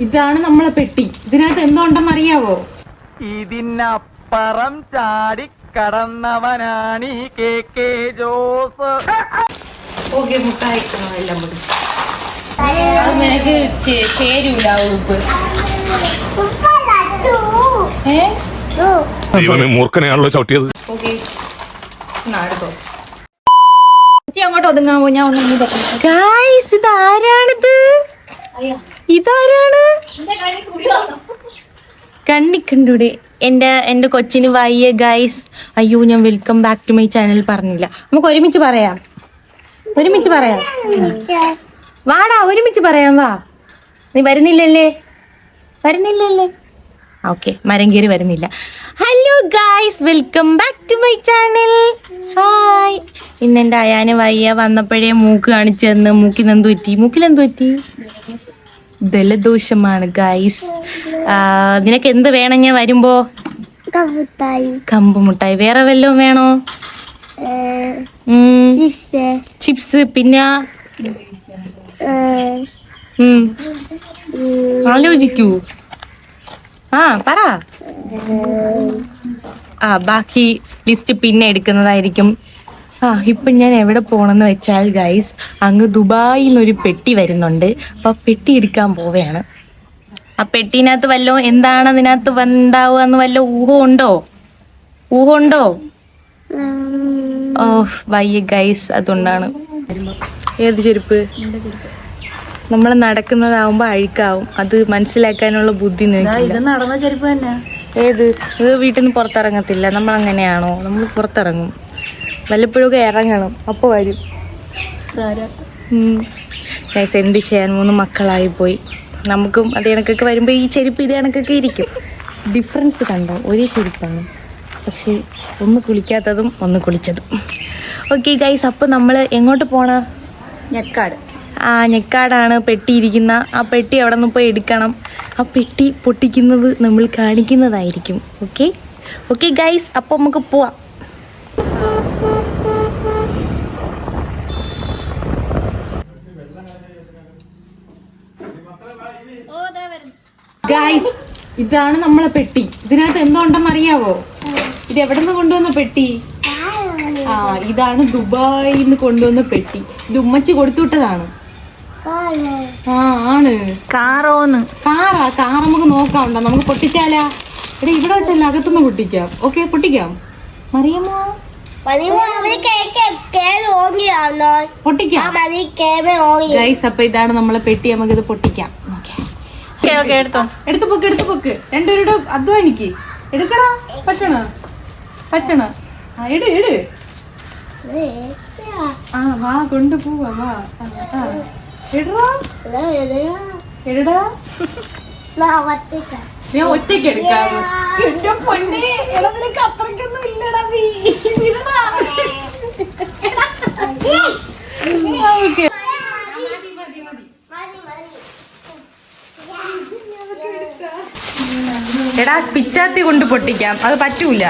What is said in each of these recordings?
ഇതാണ് നമ്മളെ പെട്ടി. ഇതിനകത്ത് എന്തുണ്ടെന്ന് അറിയാവോ? ഇതിനപ്പുറം ചാടി കടന്നവനാണ് ഈ കെ കെ ജോസ്. ഓക്കെ മുട്ടായി ആ, എല്ലാം കൂടി. അത് നിനക്ക് ചേ- ചേരൂല ആ ഉടുപ്പ് ഏ? ഇവന് മൂർഖനെയാണല്ലോ ചവിട്ടിയത്. ഓക്കെ. അടുത്തോ അങ്ങോട്ട് ഒതുങ്ങാമോ? ഞാൻ ഒന്നും ഗായ്സ് ഇതാരാണിത്? ഇതാരാണ്? കണ്ണിക്കണ്ടൂടെ. എന്റെ എന്റെ കൊച്ചിന് വയ്യ ഗൈസ് അയ്യോ ഞാൻ welcome back to my channel പറഞ്ഞില്ല. നമുക്ക് ഒരുമിച്ച് പറയാം. ഒരുമിച്ച് പറയാം. വാടാ ഒരുമിച്ച് പറയാം വാ. നീ വരുന്നില്ലല്ലേ? വരുന്നില്ലല്ലേ? ഓക്കെ മരം കയറി വരുന്നില്ല. Hello guys welcome back to my channel hi ഇന്ന് എന്റെ അയാന് വയ്യ വന്നപ്പോഴേ മൂക്ക് കാണിച്ചു തന്ന്. മൂക്കിൽ എന്ത് പറ്റി? മൂക്കിൽ എന്ത് പറ്റി? ജലദോഷമാണ് ഗൈസ് നിനക്ക് എന്ത് വേണം? ഞാൻ വരുമ്പോ? കമ്പ് മുട്ടായി വേറെ വല്ലതും വേണോ. ചിപ്സ്. പിന്നെ. ആലോചിക്കൂ. ആ പറ. ആ ബാക്കി ലിസ്റ്റ് പിന്നെ എടുക്കുന്നതായിരിക്കും. ആ ഇപ്പം ഞാൻ എവിടെ പോകണമെന്ന് വെച്ചാൽ ഗൈസ് അങ്ങ് ദുബായിൽ നിന്നൊരു പെട്ടി വരുന്നുണ്ട്. അപ്പം പെട്ടി എടുക്കാൻ പോവുകയാണ്. ആ പെട്ടിനകത്ത് വല്ലോ എന്താണ് അതിനകത്ത് ഉണ്ടാവുക എന്ന് വല്ല ഊഹമുണ്ടോ ഊഹമുണ്ടോ ഓ വയ്യ ഗൈസ് അതുകൊണ്ടാണ്. ഏത് ചെരുപ്പ്? നമ്മൾ നടക്കുന്നതാവുമ്പോൾ അഴുക്കാവും. അത് മനസ്സിലാക്കാനുള്ള ബുദ്ധി നടന്ന ചെരുപ്പ് തന്നെ ഏത്? ഇത് വീട്ടിൽ നിന്ന് പുറത്തിറങ്ങത്തില്ല. നമ്മൾ അങ്ങനെയാണോ നമ്മൾ പുറത്തിറങ്ങും. വല്ലപ്പോഴൊക്കെ ഇറങ്ങണം അപ്പോൾ വരും. ഗൈസ് എന്ത് ചെയ്യാൻ മൂന്ന് മക്കളായി പോയി. നമുക്കും അത് കണക്കൊക്കെ വരുമ്പോൾ ഈ ചെരുപ്പ് ഇത് കണക്കൊക്കെ ഇരിക്കും. ഡിഫറൻസ് കണ്ടോ? ഒരേ ചെരുപ്പാണ്. പക്ഷേ ഒന്ന് കുളിക്കാത്തതും ഒന്ന് കുളിച്ചതും. ഓക്കെ ഗൈസ് അപ്പോൾ നമ്മൾ എങ്ങോട്ട് പോണ? ഞെക്കാട്. ആ ഞെക്കാടാണ് പെട്ടിയിരിക്കുന്ന ആ പെട്ടി അവിടെ നിന്ന് പോയി എടുക്കണം. ആ പെട്ടി പൊട്ടിക്കുന്നത് നമ്മൾ കാണിക്കുന്നതായിരിക്കും. ഓക്കെ ഓക്കെ ഗൈസ് അപ്പോൾ നമുക്ക് പോവാം. ഗൈസ് ഇതാണ് നമ്മളെ പെട്ടി. ഇതിനകത്ത് എന്തുണ്ടെന്ന് അറിയാവോ ഇത് എവിടെ നിന്ന് കൊണ്ടുവന്ന പെട്ടി? ആ ഇതാണ് ദുബായിൽ നിന്ന് കൊണ്ടുവന്ന പെട്ടി. ഇത് ഉമ്മച്ചി കൊടുത്തുവിട്ടതാണ്. ആ ആണ്. കാറോന്ന്. കാറാ കാർ നമുക്ക് നോക്കാമുണ്ടോ നമുക്ക് പൊട്ടിച്ചാലാ. എടാ ഇവിടെ വെച്ചല്ല അകത്തുനിന്ന് പൊട്ടിക്കാം. ഓക്കെ പൊട്ടിക്കാം. മറിയമ്മോ? പൊട്ടിക്കാം. ഗൈസ് അപ്പൊ ഇതാണ് നമ്മളെ പെട്ടി. നമുക്ക് ഇത് പൊട്ടിക്കാം. ഓക്കെ ഓക്കെ എടുത്തോ. എടുത്തു പൊക്ക് എടുത്തു പൊക്ക്. രണ്ടുപേരുടെ അധ്വാനിക്ക്. എടുക്കടാ പറ്റണ പറ്റണ ആ ഇട് ഇട്. ആ വാ കൊണ്ടു പോവാ വാ. ഇടടാ ഇടടാ. ഞാൻ ഒറ്റയ്ക്ക് എടുക്കാം. പൊന്നെ എടാ നിനക്ക് അത്രയ്ക്കൊന്നും ഇല്ലടാ നീ വിടടാ. ആ, okay. എടാ പിച്ചാത്തി കൊണ്ട് പൊട്ടിക്കാം. അത് പറ്റൂല.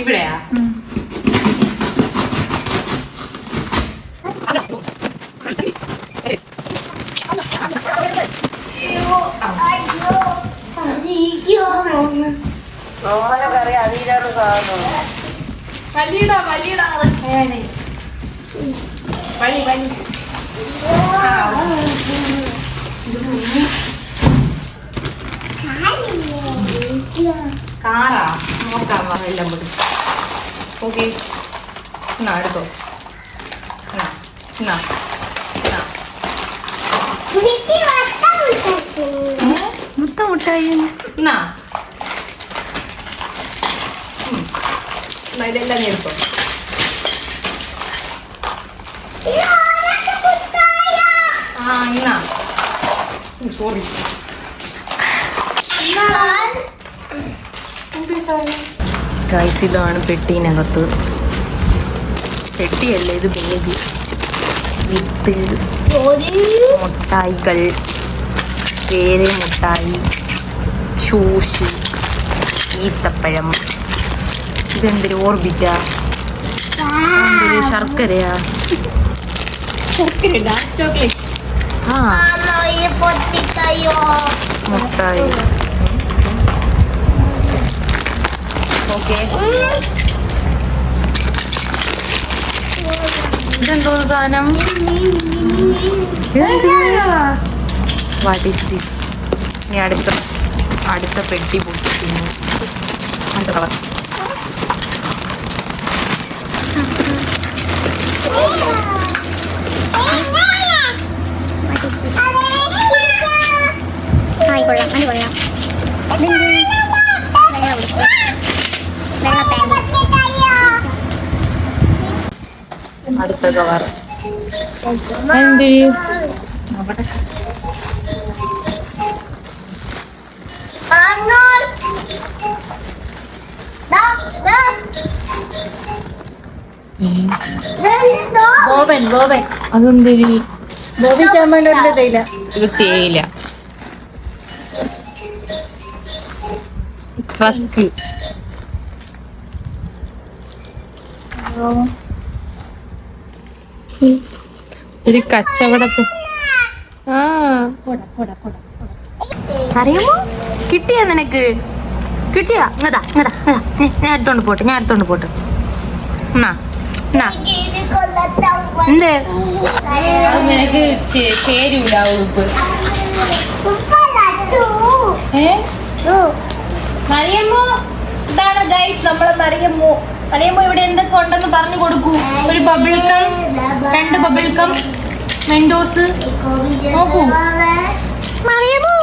ഇവിടെയാ? വലിയടാ വലിയടാ. വലി വലി കാറാ നോക്കാം എല്ലാം കൂടി ഓക്കെ എന്നാ എടുത്തോ എന്നാ എന്നാ മുത്ത മുട്ടായി എന്നാ ഇതെല്ലാം എടുത്തോ ആ സോറി ഗൈസ് ഇതാണ് പെട്ടീനകത്ത്. പെട്ടിയല്ല ഇത് ബേബി വിത്ത് മുട്ടായികൾ പേര് മുട്ടായി ഷൂഷ് ഈത്തപ്പഴം. ഇതെന്തൊരു ഓർബിറ്റാ? എന്തൊരു ശർക്കരയാ ആ മുട്ടായി ഓക്കെ ഇതെന്തോ സാധനം വാട്ട് ഈസ് ദിസ് ഇനി അടുത്ത അടുത്ത പെട്ടി പൊട്ടിക്കുന്നു അങ്ങനത്തെ കളർ അടുത്ത കവർ എന്ത്? അവിടെ. ബോബൻ ബോബൻ. അതെന്തൊരു ബോബി ചാമ്മന്റെ തേയില ഇത് തേയില റസ്ക് ഒരു കച്ചവടത്തിൽ ആ. അറിയാമോ? കിട്ടിയാ നിനക്ക്? കിട്ടിയാ? ഇങ്ങടാ ഇങ്ങടാ ഇങ്ങടാ ഞാൻ എടുത്തോണ്ട് പോട്ടെ ഞാൻ എടുത്തോണ്ട് പോട്ടെ. എന്നാ എന്നാ. എന്ത്? നിനക്ക് ചേരൂല ഏ? മറിയമ്മോ? ഇതാണ് ഗൈസ് നമ്മളെ മറിയമ്മോ. മറിയമ്മോ ഇവിടെ എന്തൊക്കെ ഉണ്ടെന്ന് പറഞ്ഞു കൊടുക്കൂ. ഒരു ബബിൾ കം രണ്ട് ബബിൾ കം മെൻഡോസ് നോക്കൂ. മറിയമ്മോ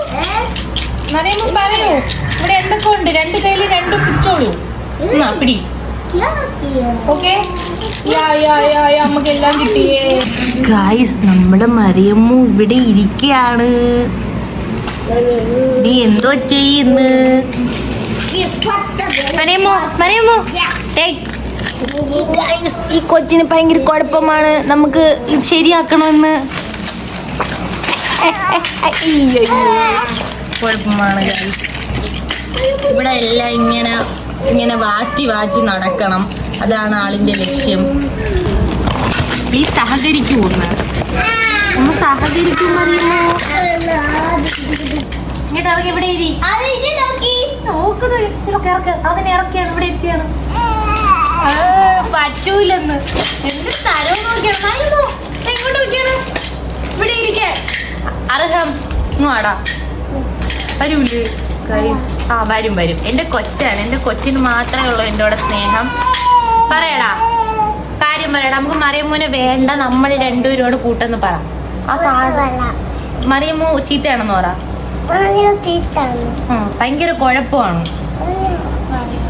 മറിയമ്മോ പറയൂ. ഇവിടെ എന്തൊക്കെ ഉണ്ട്? രണ്ട് കയ്യിൽ രണ്ട് പിടിച്ചോളൂ എന്നാ പിടി. ഓക്കെ? നമുക്ക് എല്ലാം കിട്ടിയേ. ഗായ്സ് നമ്മുടെ മറിയമ്മു ഇവിടെ ഇരിക്കുകയാണ് നീ എന്തോ ചെയ്യുന്നു? മറിയമ്മോ മറിയമ്മോ ഈ കൊച്ചിന് ഭയങ്കര കുഴപ്പമാണ്. നമുക്ക് ഇത് ശരിയാക്കണമെന്ന്. കുഴപ്പമാണ്. ഇവിടെ എല്ലാം ഇങ്ങനെ ഇങ്ങനെ വാറ്റി വാറ്റി നടക്കണം. അതാണ് ആളിന്റെ ലക്ഷ്യം. പ്ലീസ് സഹകരിക്കൂ ഒന്ന്. ഒന്ന് സഹകരിക്കൂ മറിയുമോ? ഇങ്ങോട്ട് ഇറങ്ങി ഇവിടെ ഇരി. നോക്കുന്നു ഇറക്ക് അവനെ ഇറക്കിയാണ് ഇവിടെ ഇരിക്കുകയാണ്. പറ്റൂലെന്ന്. എന്ത് സ്ഥലവും നോക്കിയാണ് മറിയുമോ ദേ ഇങ്ങോട്ട് നോക്കിയാണ്? ഇവിടെ ഇരിക്കാൻ അർഹം. ഇങ്ങോടാ വരൂല്ലേ? ഗൈസ്. ആ വരും വരും. എന്റെ കൊച്ചാണ്. എന്റെ കൊച്ചിന് മാത്രമേ ഉള്ളൂ എന്റെ കൂടെ സ്നേഹം. പറയടാ. കാര്യം പറയടാ. നമുക്ക് മറിയമ്മൂനെ വേണ്ട. നമ്മൾ രണ്ടുപേരോട് കൂട്ടെന്ന് പറ. ആ സാധനം മറിയമ്മു ചീത്തയാണെന്ന് പറ. ഭയങ്കര കുഴപ്പമാണ്.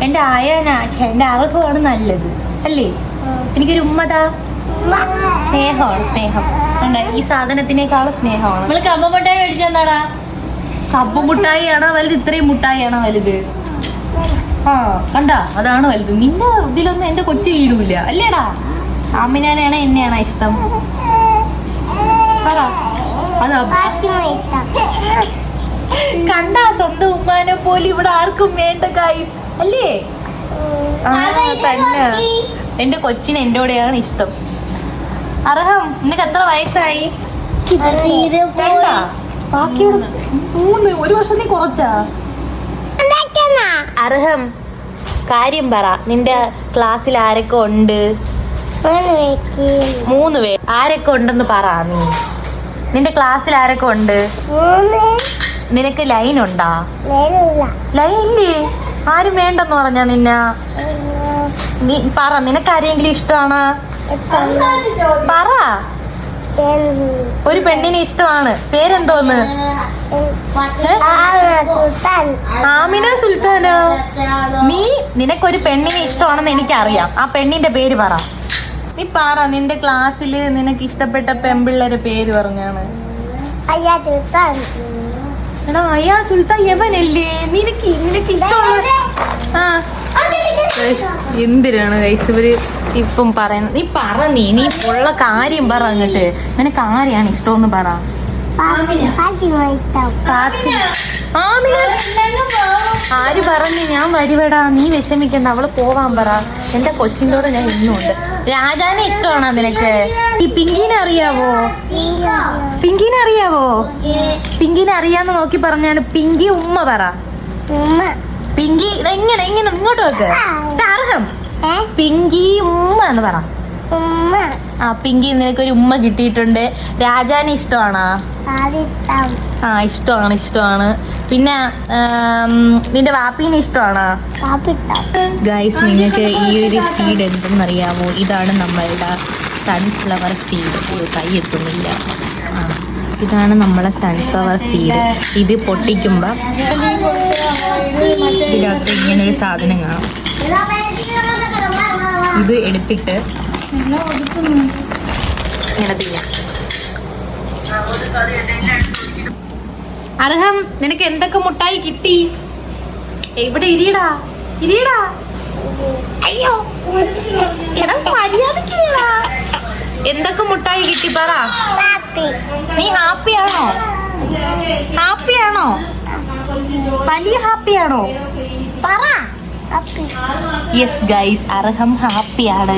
എന്റെ ആയന ഛെ, എന്റെ അറിവാണ് നല്ലത്. അല്ലേ? എനിക്കൊരു ഉമ്മതാ സ്നേഹമാണ് സ്നേഹം? ഈ സാധനത്തിനേക്കാളും സ്നേഹമാണ്. നമ്മൾ കമ്പ മുട്ടായി മേടിച്ചെന്താടാ കപ്പ മുട്ടായിയാണോ വലുത്? ഇത്രയും മുട്ടായിയാണോ വലുത്? ആ കണ്ട അതാണ് വലുത്. നിന്റെ ഇതിലൊന്നും എന്റെ കൊച്ചു വീടൂല്ല അല്ലേടാ? അമ്മിനാനാണ് എന്നെയാണോ ഇഷ്ടം? പറ. അതാ കണ്ട സ്വന്തം ഉമ്മാനെ പോലെ ഇവിടെ ആർക്കും വേണ്ട കായ് അല്ലേ? തന്നെ. എന്റെ കൊച്ചിന് എന്റെ കൂടെയാണ് ഇഷ്ടം. അർഹം നിനക്ക് എത്ര വയസ്സായി? മൂന്ന്. ഒരു വർഷം നീ കുറച്ചാ? അർഹം കാര്യം പറ. നിന്റെ ക്ലാസ്സിൽ ആരൊക്കെ ഉണ്ട്? മൂന്ന് പേര്. ആരൊക്കെ ഉണ്ടെന്ന് പറ നീ. നിന്റെ ക്ലാസ്സിൽ ആരൊക്കെ ഉണ്ട്? നിനക്ക് ലൈൻ ഉണ്ടാ? ലൈൻ ഇല്ലേ? ആരും വേണ്ടെന്ന് പറഞ്ഞ നിന്ന? നീ പറ നിനക്ക് ആരെങ്കിലും ഇഷ്ടമാണ്? പറ. ഒരു പെണ്ണിനെ ഇഷ്ടമാണ്. പേരെന്തോന്ന്? ആമിന സുൽത്താന? നീ നിനക്കൊരു പെണ്ണിനെ ഇഷ്ടമാണെന്ന് എനിക്കറിയാം. ആ പെണ്ണിന്റെ പേര് പറ. നീ പറ നിന്റെ ക്ലാസ്സിൽ നിനക്ക് ഇഷ്ടപ്പെട്ട പെമ്പിള്ളേരെ പേര് പറഞ്ഞാണ്. എടാ അയ്യാ സുൽത്താൻ യവനല്ലേ നിനക്ക് നിനക്ക് ഇഷ്ടമുള്ള ഗൈസ്, എന്തിനാണ് ഗൈസ് ഇവർ ഇപ്പം പറയുന്നത്? നീ പറ നീ നീ ഉള്ള കാര്യം പറ അങ്ങട്ട്. നിനക്ക് ആരെയാണ് ഇഷ്ടമെന്ന് പറ. ആര് പറഞ്ഞു? ഞാൻ വരിവടാ നീ വിഷമിക്കണ്ട അവൾ പോവാൻ പറ. എന്റെ കൊച്ചിന്റെ ഞാൻ ഇന്നുണ്ട്. രാജാനെ ഇഷ്ടമാണോ നിനക്ക്? ഈ പിങ്കിനെ അറിയാവോ? പിങ്കിനെ അറിയാവോ? പിങ്കിനെ അറിയാന്ന് നോക്കി പറഞ്ഞാണ് പിങ്കി ഉമ്മ പറ. പിങ്കി ഇതെങ്ങനെ എങ്ങനെ എങ്ങനെ ഇങ്ങോട്ട് വെക്ക് അർഹം. പിങ്കി ഉമ്മ എന്ന് പറ. ഉമ്മ. ആ പിങ്കി നിനക്കൊരു ഉമ്മ കിട്ടിയിട്ടുണ്ട്. രാജാനെ ഇഷ്ടമാണോ? ആ ഇഷ്ടമാണ് ഇഷ്ടമാണ്. പിന്നെ നിന്റെ വാപ്പീനെ ഇഷ്ടമാണോ? ഗൈസ് നിങ്ങൾക്ക് ഈ ഒരു സീഡ് എന്തെന്നറിയാമോ ഇതാണ് നമ്മളുടെ സൺഫ്ലവർ സീഡ് കൈ എത്തുന്നില്ല. ഇതാണ് നമ്മളെ സൺഫ്ലവർ സീഡ് ഇത് പൊട്ടിക്കുമ്പോൾ ഇതിനകത്ത് ഇങ്ങനെ ഒരു സാധനം കാണും. ഇത് എടുത്തിട്ട് അർഹം നിനക്ക് എന്തൊക്കെ മുട്ടായി കിട്ടി? എവിടെ ഇരിയടാ? ഇരിയടാ? അയ്യോ എടാ. എന്തൊക്കെ മുട്ടായി കിട്ടി പറ. നീ ഹാപ്പി. ആണോ ഹാപ്പി ആണോ വലിയ ഹാപ്പി ആണോ പറ യെസ് ഗൈസ് അർഹം ഹാപ്പിയാണ്.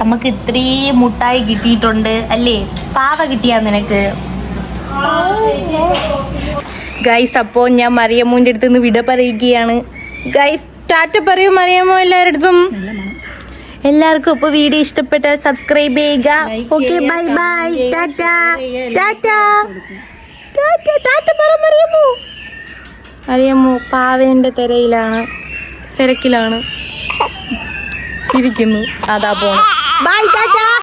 നമുക്ക് ഇത്രയും മുട്ടായി കിട്ടിയിട്ടുണ്ട് അല്ലേ? പാവ കിട്ടിയാ നിനക്ക്. ഗൈസ് അപ്പോ ഞാൻ മറിയമ്മൂന്റെ അടുത്ത് നിന്ന് വിട പറയുകയാണ്. ഗൈസ് ടാറ്റ പറയൂ മറിയമ്മോ എല്ലാവരുടെ എല്ലാവർക്കും ഇപ്പോൾ വീഡിയോ ഇഷ്ടപ്പെട്ടാൽ സബ്സ്ക്രൈബ് ചെയ്യുക. ഓക്കെ ബൈ ബൈ ടാറ്റ ടാറ്റ ടാറ്റ ടാറ്റ പറ മറിയമ്മു മറിയമ്മു പാവേന്റെ തിരയിലാണ് തിരക്കിലാണ്. ചിരിക്കുന്നു. അതാ പോണം ബൈ ടാറ്റ